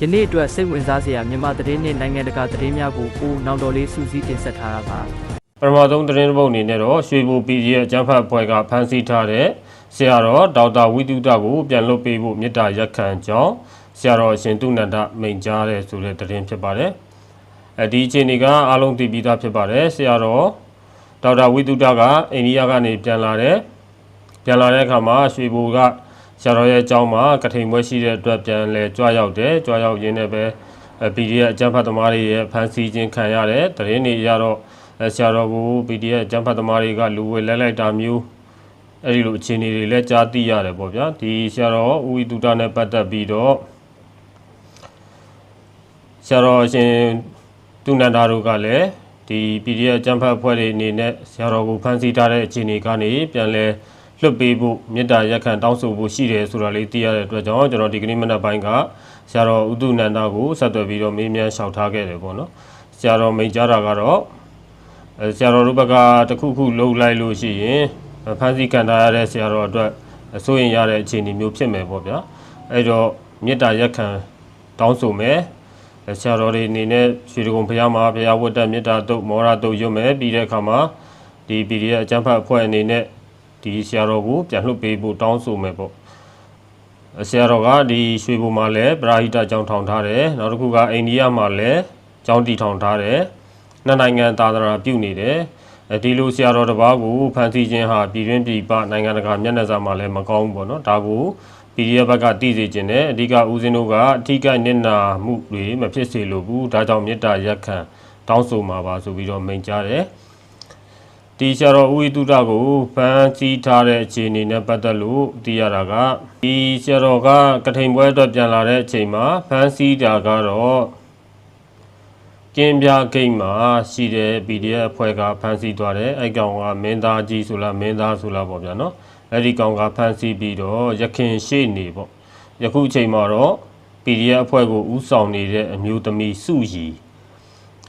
ယနေ့အတွက်စိတ်ဝင်စားစရာမြန်မာသတင်းနဲ့နိုင်ငံတကာသတင်းများကိုပိုနောက်တော်လေးစူးစီးတင်ဆက်ထားတာပါပထမဆုံးသတင်းတစ်ပုဒ်အနေနဲ့တော့ရွှေဘူ PDF အကြမ်းဖက်အဖွဲ့ကဖမ်းဆီးထားတဲ့ဆရာတော်ဒေါက်တာဝိတုဒ္ဒကိုပြန်လွှတ်ပေးဖို့မေတ္တာရက်ခံကြောင်းဆရာတော်အရှင်သူနန္ဒမိန့်ကြားတဲ့ဆိုတဲ့သတင်းဖြစ်ပါတယ်။အဲဒီအခြေအနေကအားလုံးသိပြီးသားဖြစ်ပါတယ်ဆရာတော်ဒေါက်တာဝိတုဒ္ဒကအိန္ဒိယကနေပြန်လာတဲ့ပြန်လာတဲ့အခါမှာရွှေဘူက ဆရာတော်ရဲ့အကြောင်းမှာကထိန်ပွဲရှိတဲ့အတွက်ပြန်လဲကြွားရောက်တယ်ကြွားရောက်ရင်းနဲ့ပဲအဲ PDF အကြမ်းဖက်သမားတွေရဲ့ဖမ်းဆီးခြင်းခံရတယ်သတင်းတွေရတော့အဲဆရာတော်ကို PDF ကျန်းဖတ်သမားတွေကလူဝဲလဲလိုက်တာမျိုးအဲ့ဒီလိုအခြေအနေတွေလည်းကြားသိရတယ်ပေါ့ဗျာဒီဆရာတော်ဦးဝီတုဒနဲ့ပတ်သက်ပြီးတော့ဆရာတော်အရှင်သူနန္ဒာတို့ကလည်းဒီ PDF ကျန်းဖတ်အဖွဲ့တွေအနေနဲ့ဆရာတော်ကိုဖမ်းဆီးထားတဲ့အခြေအနေကနေပြန်လဲ လွတ်ပေးဖို့မေတ္တာရက်ခံတောင်းဆိုဖို့ရှိတယ်ဆိုတာလေးသိရတဲ့အတွက်ကြောင့်ကျွန်တော်ဒီကနေ့မနက်ပိုင်းကဆရာတော်ဦးတုနန္ဒာကိုဆက်သွယ်ပြီးတော့မေးမြန်းလျှောက်ထားခဲ့တယ်ပေါ့နော်ဆရာတော်မိန့်ကြားတာကတော့အဲဆရာတော်တို့ဘက်ကတစ်ခုခုလှုပ်လိုက်လို့ရှိရင်ဖန်စီကန်ထားရတဲ့ဆရာတော်အတွက်အစိုးရင်ရတဲ့အခြေအနေမျိုးဖြစ်မယ်ပေါ့ဗျာအဲ့တော့မေတ္တာရက်ခံတောင်းဆိုမယ်အဲဆရာတော်တွေအနေနဲ့ရွှေဒဂုံဘုရားမှာဘုရားဝတ်တက်မေတ္တာတုတ်မောရတုတ်ရွတ်မယ်ပြီးတဲ့အခါမှာဒီ PDF အကျမ်းဖတ်အဖွဲ့အနေနဲ့ ဒီဆရာတော်ကိုပြန်လှုပ်ပေးဖို့တောင်းဆိုမယ်ပေါ့အဲဆရာတော်ကဒီရွှေဘုံမှာလည်းပရာဟိတကျောင်းထောင်ထားတယ်နောက်တစ်ခုကအိန္ဒိယမှာလည်းကျောင်းတည်ထောင်ထားတယ်နှစ်နိုင်ငံသာသနာပြုနေတယ်အဲဒီလိုဆရာတော်တစ်ပါးကိုဖန်ဆီးခြင်းဟာပြည်တွင်းပြည်ပနိုင်ငံတကာမျက်နှာစာမှာလည်းမကောင်းဘူးပေါ့နော်ဒါကို PDF ဘက်ကတည်စေခြင်းနဲ့အဓိကဦးစင်းတို့ကအထီးကနစ်နာမှုတွေမဖြစ်စေလိုဘူးဒါကြောင့်မေတ္တာရက်ခံတောင်းဆိုမှာပါဆိုပြီးတော့မိန့်ကြားတယ် ဒီဆရာတော်ဦးဝိတုဒ္ဒကိုဖန်ဆီးထားတဲ့အခြေအနေနဲ့ပတ်သက်လို့သိရတာကဒီဆရာတော်ကကထိန်ပွဲအတွက်ပြန်လာတဲ့အချိန်မှာဖန်ဆီးတာကတော့ကင်းပြဂိတ်မှာရှိတဲ့ PDF အဖွဲ့ကဖမ်းဆီးသွားတယ်အဲ့ကောင်ကမင်းသားကြီးဆိုလားမင်းသားဆိုလားပေါ့ဗျာနော်အဲ့ဒီကောင်ကဖမ်းဆီးပြီးတော့ရခင်ရှေ့နေပေါ့ယခုအချိန်မှာတော့ PDF အဖွဲ့ကိုဥဆောင်နေတဲ့အမျိုးသမီးစုရီ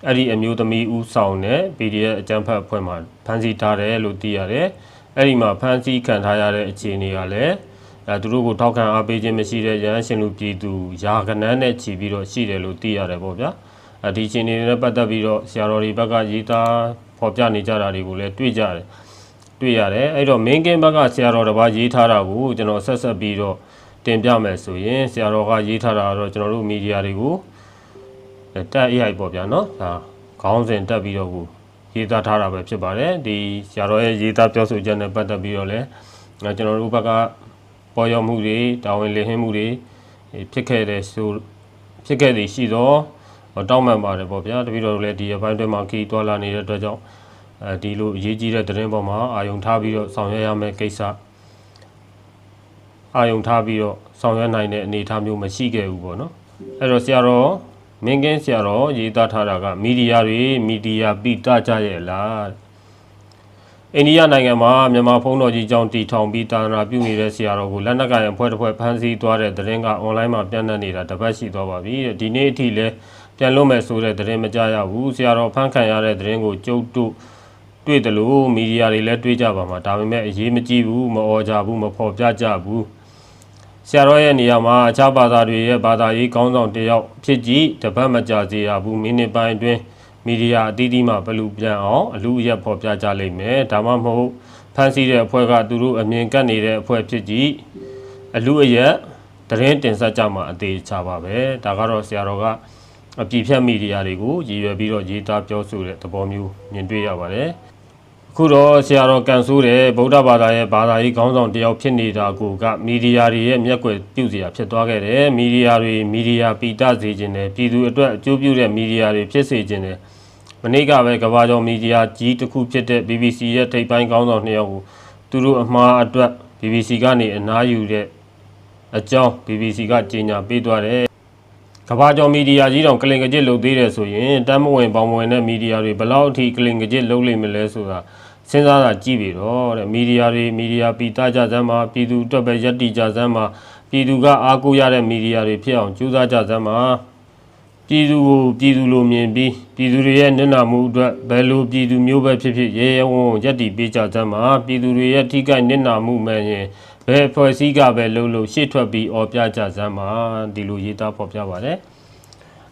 အဲ့ဒီအမျိုးသမီးဥဆောင်တဲ့ PDF အကြမ်းဖက်အဖွဲ့မှာဖမ်းဆီးထားတယ်လို့သိရတယ်အဲ့ဒီမှာဖမ်းဆီးခံထားရတဲ့အခြေအနေကလည်းအဲသူတို့ကိုထောက်ခံအားပေးခြင်းမရှိတဲ့ရဟန်းရှင်လူပြည်သူယာကနန်းနဲ့ချီပြီးတော့ရှိတယ်လို့သိရတယ်ပေါ့ဗျာအဒီချင်းတွေနဲ့ပတ်သက်ပြီးတော့ဆရာတော်တွေဘက်ကရေးသားဖော်ပြနေကြတာတွေကိုလည်းတွေ့ကြတယ်တွေ့ရတယ်အဲ့တော့မင်းကင်းဘက်ကဆရာတော်တစ်ပါးရေးထားတာကိုကျွန်တော်ဆက်ဆက်ပြီးတော့တင်ပြမယ်ဆိုရင်ဆရာတော်ကရေးထားတာကတော့ကျွန်တော်တို့မီဒီယာတွေကို တက် AI ပေါ့ဗျာနော်ဒါခေါင်းစဉ်တက်ပြီးတော့ကိုရေးသားထားတာပဲဖြစ်ပါတယ်ဒီဆရာတော်ရဲ့ရေးသားပြောဆိုချက်နဲ့ပတ်သက်ပြီးတော့လည်းကျွန်တော်တို့ဘက်ကပေါ်ရောက်မှုတွေတာဝန်လည်ဟင်းမှုတွေဖြစ်ခဲ့တဲ့ဆိုဖြစ်ခဲ့သည်ရှိသောတောင်းပန်ပါတယ်ပေါ့ဗျာတပည့်တော်တို့လည်းဒီအပိုင်းတွဲမှာခီးတွာလာနေတဲ့အတွက်ကြောင့်အဲဒီလိုအရေးကြီးတဲ့သတင်းပေါ်မှာအာယုံထားပြီးတော့ဆောင်ရွက်ရမယ့်ကိစ္စအာယုံထားပြီးတော့ဆောင်ရွက်နိုင်တဲ့အနေအထားမျိုးမရှိခဲ့ဘူးပေါ့နော်အဲ့တော့ဆရာတော် မင်းကင်းဆရာတော်ရေးသားထားတာကမီဒီယာတွေမီဒီယာပိတကြရဲ့လားအိန္ဒိယနိုင်ငံမှာမြန်မာဖုံးတော်ကြီးကြောင့်တီထောင်ပြီးတာနာပြုနေတဲ့ဆရာတော်ကိုလက်နက်ကရံဖွဲ့တစ်ဖွဲ့ဖမ်းဆီးသွားတဲ့သတင်းကအွန်လိုင်းမှာပြန့်နှံ့နေတာတပတ်ရှိသွားပါပြီတဲ့ဒီနေ့အထိလည်းပြန်လို့မယ်ဆိုတဲ့သတင်းမကြရဘူးဆရာတော်ဖန်ခံရတဲ့သတင်းကိုကျုပ်တို့တွေ့တယ်လို့မီဒီယာတွေလည်းတွေ့ကြပါမှာဒါပေမဲ့အရေးမကြီးဘူးမအော်ကြဘူးမဖော်ပြကြဘူး ဆရာတော်ရဲ့နေရာမှာအခြားဘာသာတွေရဲ့ဘာသာရေးကောင်းဆောင်တယောက်ဖြစ်ကြည့်တပတ်မကြစေရဘူးမိနစ်ပိုင်းအတွင်းမီဒီယာအသီးသီးမှာဘလူပြန်အောင်အလူအရက်ဖော်ပြကြလိမ့်မယ်ဒါမှမဟုတ်ဖန်ဆီးတဲ့အဖွဲ့ကသူတို့အမြင်ကပ်နေတဲ့အဖွဲ့ဖြစ်ကြည့်အလူအရက်သတင်းတင်ဆက်ကြမှာအသေးချပါပဲဒါကတော့ဆရာတော်ကအပြည့်ဖြတ်မီဒီယာတွေကိုရည်ရွယ်ပြီးတော့ရေးသားပြောဆိုတဲ့သဘောမျိုးမြင်တွေ့ရပါတယ်။အ ခုတော့ဆရာတော်ကန်ဆိုးတဲ့ဗုဒ္ဓဘာသာရဲ့ဘာသာရေးခေါင်းဆောင်တယောက်ဖြစ်နေတာကိုကမီဒီယာတွေရဲ့မျက်ကွယ်ပြုစရာဖြစ်သွားခဲ့တယ်။မီဒီယာတွေမီဒီယာပိတစေခြင်းနဲ့ပြည်သူအတွက်အကျိုးပြုတဲ့မီဒီယာတွေဖြစ်စေခြင်းနဲ့မနေ့ကပဲကမ္ဘာကျော်မီဒီယာကြီးတစ်ခုဖြစ်တဲ့ BBC ရဲ့ထိပ်ပိုင်းခေါင်းဆောင်နှစ်ယောက်ကိုသူတို့အမှားအတွက် BBC ကနေအနားယူတဲ့အကြောင်း BBC ကကြေညာပေးသွားတယ်ကဘာကျော်မီဒီယာကြီးတောင်ကလင်ကကြစ်လုပ်သေးတယ်ဆိုရင်တမ်းမဝင်ပေါင်မဝင်တဲ့မီဒီယာတွေဘယ်လောက်အထိကလင်ကကြစ်လုပ်လိမ့်မလဲဆိုတာ စဉ်းစားတာကြည့်ပြီတော့တဲ့မီဒီယာတွေမီဒီယာပီတာကြစမ်းမှာပြည်သူအတွက်ပဲယက်တီကြစမ်းမှာပြည်သူကအားကိုးရတဲ့မီဒီယာတွေဖြစ်အောင်ကြိုးစားကြစမ်းမှာပြည်သူကိုပြည်သူလိုမြင်ပြီးပြည်သူတွေရဲ့မျက်နှာမှုအတွက်ဘယ်လိုပြည်သူမျိုးပဲဖြစ်ဖြစ်ရဲရဲဝံ့ဝံ့ယက်တီပေးကြစမ်းမှာပြည်သူတွေရဲ့ထိခိုက်မျက်နှာမှုမှန်ရင်ဘယ်ဖွဲ့စည်းကပဲလှုပ်လို့ရှေ့ထွက်ပြီးអော်ပြကြစမ်းမှာဒီလိုရေးသားဖော်ပြပါတယ်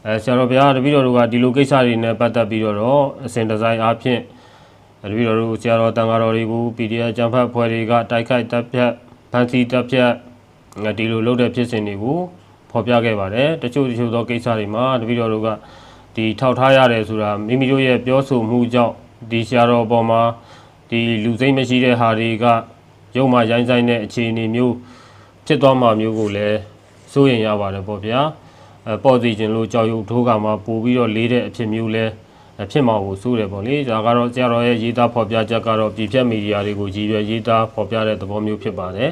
အဲဆရာတော်ဘုရားတပည့်တော်တို့ကဒီလိုကိစ္စတွေနဲ့ပတ်သက်ပြီးတော့အစဉ်ဒီဇိုင်းအားဖြင့် တပည့်တော်တို့ဆရာတော်တန်ဃာတော်တွေကို PDF ကျန်းဖတ်ဖွဲ့တွေကတိုက်ခိုက်တပ်ဖြတ်ဖန်စီတပ်ဖြတ်ဒီလိုလုပ်တဲ့ဖြစ်စဉ်တွေကိုဖော်ပြခဲ့ပါတယ်တချို့တချို့သောကိစ္စတွေမှာတပည့်တော်တို့ကဒီထောက်ထားရတယ်ဆိုတာမိမိတို့ရဲ့ပြောဆိုမှုကြောင့်ဒီဆရာတော်ပေါ်မှာဒီလူစိတ်မရှိတဲ့ဟာတွေကရုံမှရိုင်းဆိုင်တဲ့အခြေအနေမျိုးဖြစ်သွားမှာမျိုးကိုလည်းစိုးရင်ရပါတယ်ပေါ့ဗျာအဲပေါ်စီခြင်းလို့ကြောက်ရွံ့ထိုးကမှာပို့ပြီးတော့လေးတဲ့အဖြစ်မျိုးလဲအ ဖြစ်မှာကိုစိုးတယ်ပေါ့လေဒါကတော့ဆရာတော်ရဲ့ရေးသားဖော်ပြချက်ကတော့ပြည်ဖြတ်မီဒီယာတွေကိုကြည်ရွယ်ရေးသားဖော်ပြတဲ့သဘောမျိုးဖြစ်ပါတယ်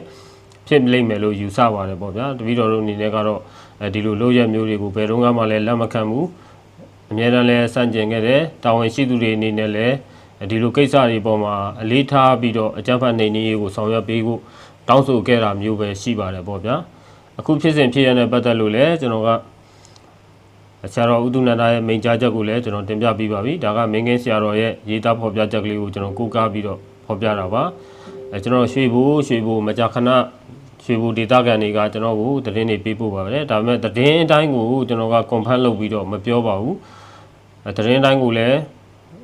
ဖြစ်လိမ့်မယ်လို့ယူဆပါတယ်ပေါ့ဗျာတပည့်တော်တို့အနေနဲ့ကတော့အဲဒီလိုလုပ်ရက်မျိုးတွေကိုဘယ်တော့မှလည်းလက်မခံဘူးအများတန်းလည်းစန့်ကျင်ခဲ့တယ်တာဝန်ရှိသူတွေအနေနဲ့လည်းဒီလိုကိစ္စတွေပေါ်မှာအလေးထားပြီးတော့အကြမ်းဖက်နေနေရေးကိုဆောင်ရွက်ပေးဖို့တောင်းဆိုခဲ့တာမျိုးပဲရှိပါတယ်ပေါ့ဗျာအခုဖြစ်စဉ်ဖြစ်ရတဲ့ပတ်သက်လို့လည်းကျွန်တော်က ဆရာတော်ဥဒုနန္ဒရဲ့မိန့်ကြားချက်ကိုလည်းကျွန်တော်တင်ပြပြီးပါပြီဒါကမင်းကင်းဆရာတော်ရဲ့ရေးသားဖော်ပြချက်ကလေးကိုကျွန်တော်ကိုးကားပြီးတော့ဖော်ပြတာပါအဲကျွန်တော်ရွှေဘူရွှေဘူမကြာခဏရွှေဘူဒေတာကန်တွေကကျွန်တော်ကိုသတင်းတွေပေးပို့ပါပဲဒါပေမဲ့သတင်းအတိုင်းကိုကျွန်တော်က confirm လုပ်ပြီးတော့မပြောပါဘူးအဲသတင်းအတိုင်းကိုလည်း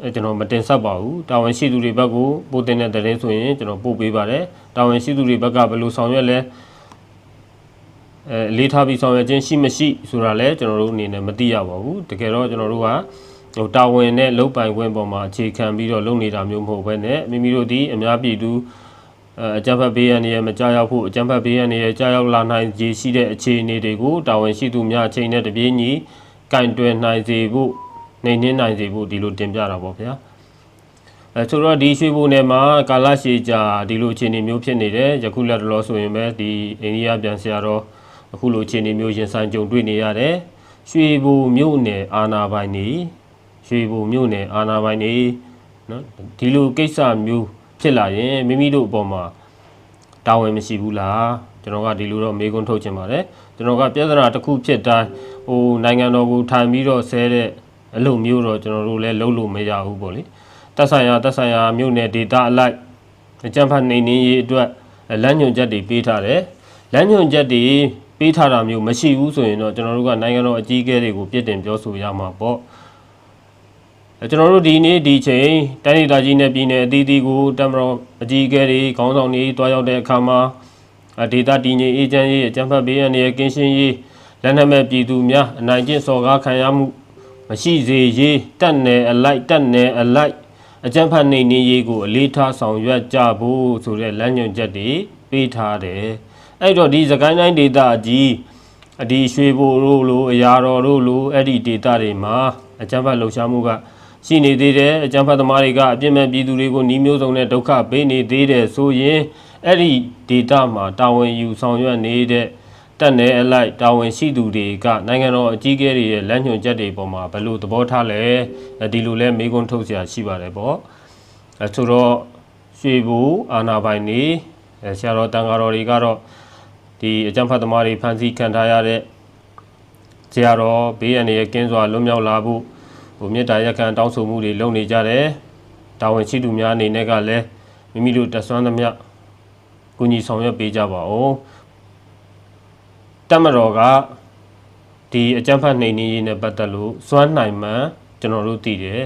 အဲကျွန်တော်မတင်ဆက်ပါဘူးတာဝန်ရှိသူတွေဘက်ကိုပို့တင်တဲ့သတင်းဆိုရင်ကျွန်တော်ပို့ပေးပါတယ်တာဝန်ရှိသူတွေဘက်ကဘယ်လိုဆောင်ရွက်လဲ အဲအလေးထားပြီးဆောင်ရွက်ခြင်းရှိမရှိဆိုတာလည်းကျွန်တော်တို့အနေနဲ့မသိရပါဘူးတကယ်တော့ကျွန်တော်တို့ကဟိုတာဝန်နဲ့လုံပိုင်ခွင့်ပေါ်မှာအခြေခံပြီးတော့လုပ်နေတာမျိုးမဟုတ်ဘဲနဲ့မိမိတို့ဒီအများပြည်သူအဲအကြမ်းဖက်ဘေးရန်တွေမကြောက်ရောက်ဖို့အကြမ်းဖက်ဘေးရန်တွေကြောက်ရောက်လာနိုင်ခြေရှိတဲ့အခြေအနေတွေကိုတာဝန်ရှိသူများအချိန်နဲ့တပြေးညီကင်တွယ်နိုင်စေဖို့နေနှင်းနိုင်စေဖို့ဒီလိုတင်ပြတာပေါ့ဗျာအဲဆိုတော့ဒီရွှေဘုံနယ်မှာကာလရှည်ကြာဒီလိုအခြေအနေမျိုးဖြစ်နေတယ်ယခုလက်တလောဆိုရင်ပဲဒီအိန္ဒိယပြန်ဆရာတော် အခုလိုအခြေအနေမျိုးရင်ဆိုင်ကြုံတွေ့နေရတယ်ရွှေဘုံမြို့နယ်အာနာပိုင်နေရွှေဘုံမြို့နယ်အာနာပိုင်နေနော်ဒီလိုကိစ္စမျိုးဖြစ်လာရင်မိမိတို့အပေါ်မှာတာဝန်မရှိဘူးလားကျွန်တော်ကဒီလိုတော့မေးခွန်းထုတ်ချင်ပါတယ်ကျွန်တော်ကပြဿနာတစ်ခုဖြစ်တိုင်းဟိုနိုင်ငံတော်ကိုထိုင်ပြီးတော့ဆဲတဲ့အလုပ်မျိုးတော့ကျွန်တော်တို့လည်းလုပ်လို့မရဘူးပေါ့လေတက်ဆိုင်ရာတက်ဆိုင်ရာမြို့နယ်ဒေတာအလိုက်အကြံဖတ်နေနေရေးအတွက်လမ်းညွှန်ချက်တွေပေးထားတယ်လမ်းညွှန်ချက်တွေ ပေးထားတာမျိုးမရှိဘူးဆိုရင်တော့ကျွန်တော်တို့ကနိုင်ငံတော်အကြီးအကဲတွေကိုပြစ်တင်ပြောဆိုရမှာပေါ့အဲကျွန်တော်တို့ဒီနေ့ဒီချိန်တိုင်းဒေသကြီးနဲ့ပြည်နယ်အသီးသီးကိုတမတော်အကြီးအကဲတွေခေါင်းဆောင်တွေတွားရောက်တဲ့အခါမှာအဒေတာတည်ငြိမ်အေဂျင့်ရေးအကြံဖတ်ဘေးရန်ရဲ့ကင်းရှင်းရေးလက်နက်မဲ့ပြည်သူများအနိုင်ကျင့်စော်ကားခံရမှုမရှိစေရေးတက်နယ်အလိုက်တက်နယ်အလိုက်အကြံဖတ်နေနေရေးကိုအလေးထားဆောင်ရွက်ကြဖို့ဆိုတဲ့လမ်းညွှန်ချက်တွေပေးထားတယ် အဲ့တော့ဒီစကိုင်းတိုင်းဒေသကြီးအဒီရွှေဘိုတို့လိုအရာတော်တို့လိုအဲ့ဒီဒေသတွေမှာအကြမ်းဖက်လှုပ်ရှားမှုကရှိနေသေးတယ်အကြမ်းဖက်သမားတွေကအပြစ်မဲ့ပြည်သူတွေကိုနှီးမျိုးစုံနဲ့ဒုက္ခပေးနေသေးတယ်ဆိုရင်အဲ့ဒီဒေသမှာတာဝန်ယူဆောင်ရွက်နေတဲ့တက်နေအလိုက်တာဝန်ရှိသူတွေကနိုင်ငံတော်အကြီးအကဲတွေရဲ့လမ်းညွှန်ချက်တွေပေါ်မှာဘယ်လိုသဘောထားလဲဒီလိုလဲမေးခွန်းထုတ်စရာရှိပါတယ်ပေါ့အဲဆိုတော့ရွှေဘူအာနာပိုင်နေဆရာတော်တန်ဃာတော်တွေကတော့ ဒီအကြံဖတ်သမားတွေဖန်ဆီးခံထားရတဲ့ဇေယျတော်ဘေးအန္တရာယ်ကင်းစွာလွတ်မြောက်လာဖို့ဟိုမြေတားရက်ခံတောင်းဆိုမှုတွေလုပ်နေကြတယ်တာဝန်ရှိသူများအနေနဲ့ကလည်းမိမိတို့တဆွမ်းသမျှကူညီဆောင်ရွက်ပေးကြပါဦးတမတော်ကဒီအကြံဖတ်နှိမ်နင်းရေးနဲ့ပတ်သက်လို့စွမ်းနိုင်မှန်ကျွန်တော်တို့သိတယ်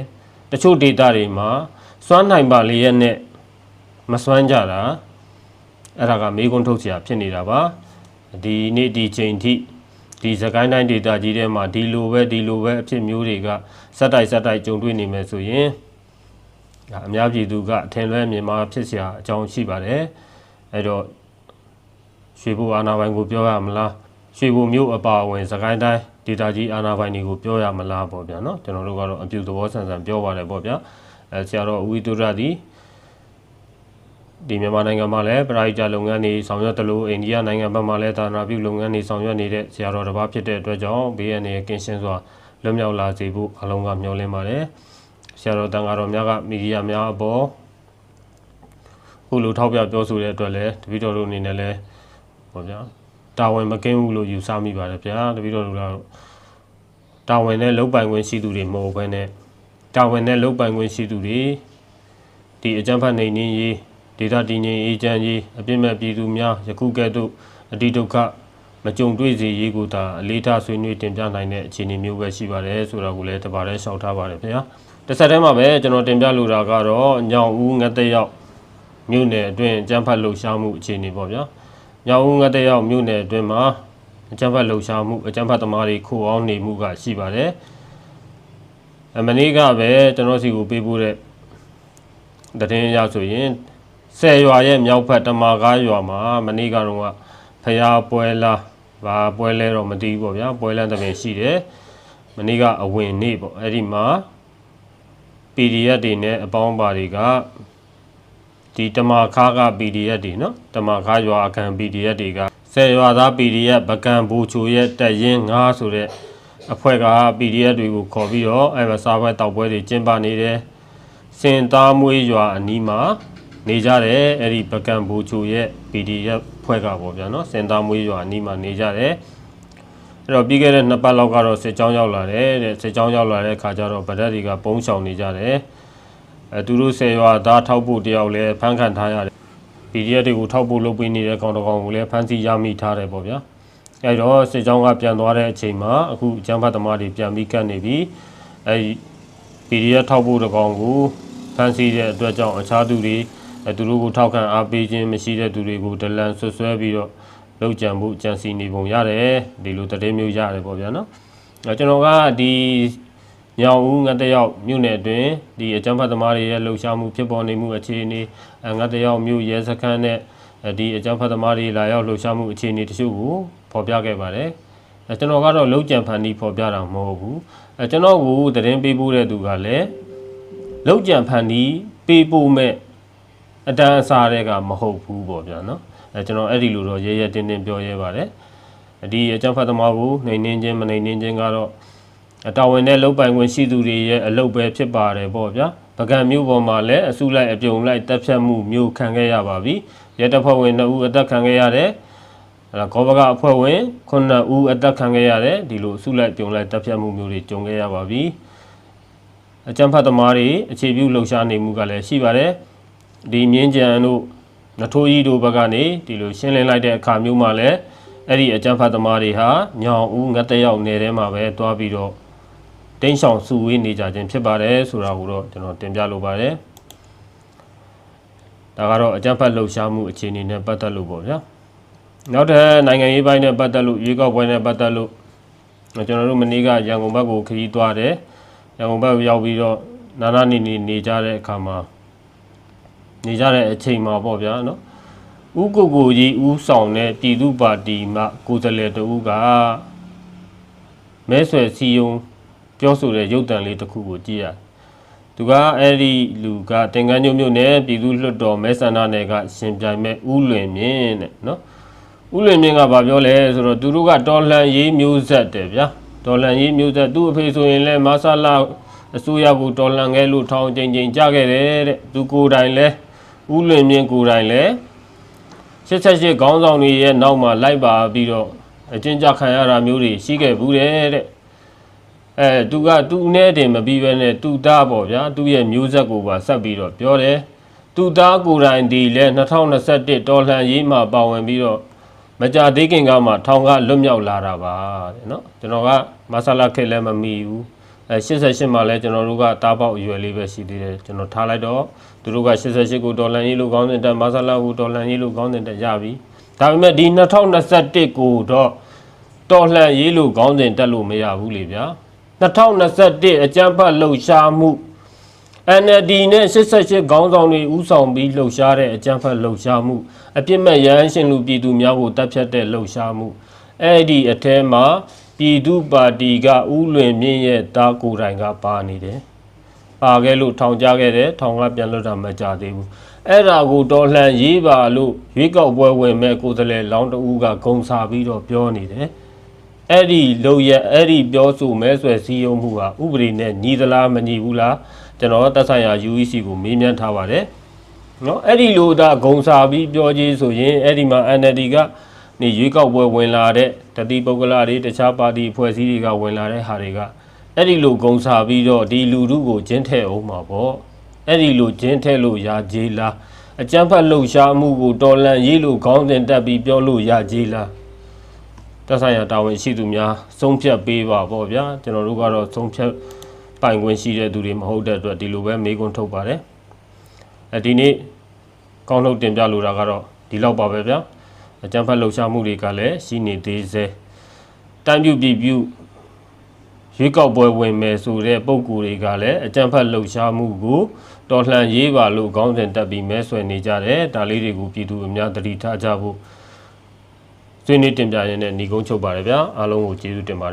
တချို့ဒေတာတွေမှာစွမ်းနိုင်ပါလေရဲ့နဲ့မစွမ်းကြတာအဲ့ဒါကမေးခွန်းထုတ်စရာဖြစ်နေတာပါ ဒီနေ့ဒီချိန်ထိဒီစကိုင်းတိုင်းဒေသကြီးထဲမှာဒီလိုပဲဒီလိုပဲအဖြစ်မျိုးတွေကစက်တိုက်စက်တိုက်ကြုံတွေ့နေမယ်ဆိုရင်ဒါအများပြည်သူကအထင်လွဲမြင်မှာဖြစ်เสียအကြောင်းရှိပါတယ်အဲ့တော့ရွှေဘိုအာနာပိုင်ကိုပြောရမလားရွှေဘိုမြို့အပါအဝင်စကိုင်းတိုင်းဒေသကြီးအာနာပိုင်တွေကိုပြောရမလားပေါ့ဗျာနော်ကျွန်တော်တို့ကတော့အပြုသဘောဆန်ဆန်ပြောပါတယ်ပေါ့ဗျာအဲဆရာတော်ဦးဝီတုရသည် ဒီမြန်မာနိုင်ငံမှာလည်းပရိုက်တာလုပ်ငန်းတွေဆောင်ရွက်တယ်လို့အိန္ဒိယနိုင်ငံဘက်မှာလည်းသာနာပြုလုပ်ငန်းတွေဆောင်ရွက်နေတဲ့ဆရာတော်တစ်ပါးဖြစ်တဲ့အတွက်ကြောင့် BN ရဲ့ကင်းရှင်းစွာလွတ်မြောက်လာစေဖို့အလုံးကမျှော်လင့်ပါတယ်ဆရာတော်တန်ဃာတော်များကမီဒီယာများအပေါ်ခုလိုထောက်ပြပြောဆိုတဲ့အတွက်လည်းတပည့်တော်တို့အနေနဲ့လည်းဟောဗျာတာဝန်မကင်းဘူးလို့ယူဆမိပါတယ်ဗျာတပည့်တော်တို့ကတော့တာဝန်နဲ့လုံပိုင်ခွင့်ရှိသူတွေမဟုတ်ဘဲနဲ့တာဝန်နဲ့လုံပိုင်ခွင့်ရှိသူတွေဒီအကြံဖတ်နေနေရေး ဒေတာတည်ငြိမ်အေးချမ်းရေးအပြစ်မဲ့ပြည်သူများယခုကဲ့သို့အတိဒုက္ခမကြုံတွေ့စေရေးကိုသာအလေးထားဆွေးနွေးတင်ပြနိုင်တဲ့အခြေအနေမျိုးပဲရှိပါတယ်ဆိုတာကိုလည်းတပါးလဲရှောက်ထားပါတယ်ခင်ဗျာတစ်ဆက်တည်းမှာပဲကျွန်တော်တင်ပြလိုတာကတော့ညောင်ဦးငတ်တဲ့ရောက်မြို့နယ်အတွင်းကျန်းဖတ်လှုပ်ရှားမှုအခြေအနေပေါ့ဗျာညောင်ဦးငတ်တဲ့ရောက်မြို့နယ်အတွင်းမှာအကျန်းဖတ်လှုပ်ရှားမှုအကျန်းဖတ်သမားတွေခိုးအောင်နေမှုကရှိပါတယ်အမနေ့ကပဲကျွန်တော်စီကိုပေးပို့တဲ့သတင်းအရဆိုရင် ဆယ်ရွာရဲ့မြောက်ဖက်တမာကားရွာမှာမနေ့ကတော့ကဖျားပွဲလားဘာပွဲလဲတော့မသိဘူးပေါ့ဗျာပွဲလန်းတပင်ရှိတယ်မနေ့ကအဝင်နေ့ပေါ့အဲ့ဒီမှာ PDF တွေနဲ့အပေါင်းပါတွေကဒီတမာခါက PDF တွေနော်တမာခါရွာအခံ PDF တွေကဆယ်ရွာသား PDF ပကံဘူချိုရဲ့တက်ရင်9ဆိုတဲ့အဖွဲ့က PDF တွေကိုခေါ်ပြီးတော့အဲ့မှာစားပွဲတောက်ပွဲတွေကျင်းပနေတယ်စင်သားမွေးရွာအနီးမှာ နေကြတယ်အဲ့ဒီပကံဘူချိုရဲ့ PDF ဖွဲ့ကပေါ့ဗျာနော်စင်သားမွေးရွာအနီးမှာနေကြတယ်အဲ့တော့ပြီးခဲ့တဲ့နှစ်ပတ်လောက်ကတော့စစ်ကြောင်းရောက်လာတယ်တဲ့စစ်ကြောင်းရောက်လာတဲ့ခါကျတော့ဗဒတ်တွေကပုံးချောင်နေကြတယ်အဲသူတို့ဆေရွာသားထောက်ဖို့တယောက်လည်းဖမ်းခံထားရတယ် PDF တွေကိုထောက်ဖို့လုပ်ပေးနေတဲ့ကောင်တစ်ကောင်ကိုလည်းဖမ်းဆီးရမိထားတယ်ပေါ့ဗျာအဲ့တော့စစ်ကြောင်းကပြန်သွားတဲ့အချိန်မှာအခုအကျန်းဖတ်သမားတွေပြန်ပြီးကတ်နေပြီအဲဒီ PDF ထောက်ဖို့တစ်ကောင်ကိုဖမ်းဆီးတဲ့အတွက်ကြောင့်အခြားသူတွေ အဲသူတို့ကိုထောက်ခံအားပေးခြင်းမရှိတဲ့သူတွေကိုဒလန်ဆွဆွဲပြီးတော့လောက်ကြံမှုကြံစီနေပုံရတယ်ဒီလိုတည်မျိုးရတယ်ပေါ့ဗျာနော်အဲကျွန်တော်ကဒီညောင်ဦးငတ်တယောက်မြို့နယ်အတွင်းဒီအကြမ်းဖက်သမားတွေရဲ့လှုပ်ရှားမှုဖြစ်ပေါ်နေမှုအခြေအနေအငတ်တယောက်မြို့ရဲစခန်းနဲ့ဒီအကြမ်းဖက်သမားတွေလာရောက်လှုပ်ရှားမှုအခြေအနေတချို့ကိုဖော်ပြခဲ့ပါတယ်အဲကျွန်တော်ကတော့လောက်ကြံဖန်တီးဖော်ပြတာမဟုတ်ဘူးအဲကျွန်တော်ကိုသတင်းပေးပို့တဲ့သူကလည်းလောက်ကြံဖန်တီးပေးပို့မဲ့ အတန်းအစားတွေကမဟုတ်ဘူးပေါ့ဗျာနော်အဲကျွန်တော်အဲ့ဒီလိုတော့ရဲရဲတင်းတင်းပြောရဲပါတယ်ဒီအကြမ်းဖက်သမားကိုနှိမ်နှင်းခြင်းမနှိမ်နှင်းခြင်းကတော့အတာဝန်နဲ့လုံပိုင်ခွင့်ရှိသူတွေရဲ့အလုပ်ပဲဖြစ်ပါတယ်ပေါ့ဗျာပကံမျိုးပေါ်မှာလည်းအစုလိုက်အပြုံလိုက်တပ်ဖြတ်မှုမျိုးခံခဲ့ရပါပြီရဲတပ်ဖွဲ့ဝင်2ဦးအသက်ခံခဲ့ရတယ်အဲဒါကောဘကအဖွဲ့ဝင်9ဦးအသက်ခံခဲ့ရတယ်ဒီလိုအစုလိုက်ပြုံလိုက်တပ်ဖြတ်မှုမျိုးတွေကြုံခဲ့ရပါပြီအကြမ်းဖက်သမားတွေအခြေပြုလှုပ်ရှားနေမှုကလည်းရှိပါတယ် ဒီမြင်းကြံတို့နထိုးကြီးတို့ဘက်ကနေဒီလိုရှင်းလင်းလိုက်တဲ့အခါမျိုးမှာလည်းအဲ့ဒီအကြမ်းဖက်သမားတွေဟာညောင်ဦးငတ်တရောက်နေထဲမှာပဲတွားပြီးတော့တင်းဆောင်စုဝေးနေကြခြင်းဖြစ်ပါတယ်ဆိုတာကိုတော့ကျွန်တော်တင်ပြလိုပါတယ်ဒါကတော့အကြမ်းဖက်လှုပ်ရှားမှုအခြေအနေနဲ့ပတ်သက်လို့ပေါ့ဗျာနောက်ထပ်နိုင်ငံရေးပိုင်းနဲ့ပတ်သက်လို့ရွေးကောက်ပွဲနဲ့ပတ်သက်လို့ကျွန်တော်တို့မနေ့ကရန်ကုန်ဘက်ကိုခရီးသွားတယ်ရန်ကုန်ဘက်ကိုရောက်ပြီးတော့နာနာနေနေနေကြတဲ့အခါမှာ နေကြတဲ့အချိန်မှာပေါ့ဗျာနော်ဥကိုကိုကြီးဥဆောင်တဲ့ပြည်သူ့ပါတီမှကိုယ်စားလှယ်တဦးကမဲဆွယ်စီယုံပြောဆိုတဲ့ရုပ်တံလေးတစ်ခုကိုကြည့်ရတယ်။သူကအဲ့ဒီလူကတင်ကန်းညုံမြို့နယ်ပြည်သူ့လွှတ်တော်မဲဆန္ဒနယ်ကရှင်ပြိုင်မဲ့ဥလွင်မြင့်တဲ့နော်။ဥလွင်မြင့်ကဗာပြောလဲဆိုတော့သူတို့ကတော်လှန်ရေးမျိုးဆက်တယ်ဗျာ။တော်လှန်ရေးမျိုးဆက်သူ့အဖေဆိုရင်လည်းမဆလာအစိုးရကိုတော်လှန်ခဲ့လို့ထောင်ချိန်ချိန်ကြခဲ့တယ်တဲ့။သူကိုယ်တိုင်လဲ ဥလွင်မြင့်ကိုယ်တိုင်လည်း88ခေါင်းဆောင်တွေရဲ့နောက်မှာလိုက်ပါပြီးတော့အကျဉ်းချခံရတာမျိုးတွေရှိခဲ့ဘူးတဲ့တဲ့အဲသူကသူနဲ့တင်မပြီးပဲနဲ့သူသားပေါ့ဗျာသူရဲ့မျိုးဆက်ကိုပါဆက်ပြီးတော့ပြောတယ်သူသားကိုယ်တိုင်ဒီလဲ2021တော်လှန်ရေးမှာပါဝင်ပြီးတော့မကြသေးခင်ကမှထောင်ကလွတ်မြောက်လာတာပါတဲ့နော်ကျွန်တော်ကမဆလာခက်လည်းမမီဘူးအဲ88မှာလဲကျွန်တော်တို့ကတားပေါက်အရွယ်လေးပဲရှိသေးတယ်ကျွန်တော်ထားလိုက်တော့ သူတို့က88ကိုဒေါ်လာရေးလို့ခေါင်းစဉ်တက်မဆလာကိုဒေါ်လာရေးလို့ခေါင်းစဉ်တက်ရပြီဒါပေမဲ့ဒီ2021ကိုတော့တော်လှန်ရေးလို့ခေါင်းစဉ်တက်လို့မရဘူးလေဗျာ2021အကြမ်းဖက်လှုပ်ရှားမှု NLD နဲ့88ခေါင်းဆောင်တွေဥဆောင်ပြီးလှုပ်ရှားတဲ့အကြမ်းဖက်လှုပ်ရှားမှုအပြစ်မဲ့ရဟန်းရှင်လူပြည်သူများကိုတပ်ဖြတ်တဲ့လှုပ်ရှားမှုအဲ့ဒီအထဲမှာပြည်သူပါတီကဥလွင်မြင့်ရဲ့တားကိုယ်တိုင်ကပါနေတယ် ပါခဲ့လို့ထောင်ကြခဲ့တယ်ထောင်ကပြန်လွတ်တာမကြသေးဘူးအဲ့ဒါကိုတော်လှန်ရေးပါလို့ရွေးကောက်ပွဲဝင်မဲ့ကိုယ်စားလှယ်လောင်းတဦးကဂုံစာပြီးတော့ပြောနေတယ်အဲ့ဒီလုံရအဲ့ဒီပြောဆိုမဲဆွယ်စည်းရုံးမှုဟာဥပဒေနဲ့ညီသလားမညီဘူးလားကျွန်တော်သက်ဆိုင်ရာ UEC ကိုမေးမြန်းထားပါတယ်နော်အဲ့ဒီလိုသာဂုံစာပြီးပြောကြီးဆိုရင်အဲ့ဒီမှာ NLD ကနေရွေးကောက်ပွဲဝင်လာတဲ့တတိပုဂ္ဂလတွေတခြားပါတီအဖွဲ့အစည်းတွေကဝင်လာတဲ့ဟာတွေက အဲ့ဒီလိုဂုံစာပြီးတော့ဒီလူထုကိုကျင်းထဲအောင်မှာပေါ့အဲ့ဒီလိုကျင်းထဲလို့ရာကြီးလားအကြမ်းဖက်လှုပ်ရှားမှုကိုတော်လှန်ရေးလို့ခေါင်းစဉ်တက်ပြီးပြောလို့ရကြီးလားသက်ဆိုင်ရာတာဝန်ရှိသူများဆုံးဖြတ်ပေးပါပေါ့ဗျာကျွန်တော်တို့ကတော့ဆုံးဖြတ်ပိုင်ခွင့်ရှိတဲ့သူတွေမဟုတ်တဲ့အတွက်ဒီလိုပဲမေးခွန်းထုတ်ပါတယ်အဲဒီနေ့ကောင်းထုတ်တင်ပြလိုတာကတော့ဒီလောက်ပါပဲဗျာအကြမ်းဖက်လှုပ်ရှားမှုတွေကလည်းရှိနေသေးစေတိုင်းပြုပြည်ပြု ရွေးကောက်ပွဲဝင်မယ်ဆိုတဲ့ပုံကူတွေကလည်းအကြံဖတ်လှုပ်ရှားမှုကိုတော်လှန်ရေးပါလို့ခေါင်းစဉ်တက်ပြီးမဲဆွယ်နေကြတယ်ဒါလေးတွေကိုပြည်သူအများသတိထားကြဖို့ဆွေးနွေးတင်ပြရင်းနဲ့ညီကုန်းချုပ်ပါတယ်ဗျာအားလုံးကိုကျေးဇူးတင်ပါတယ်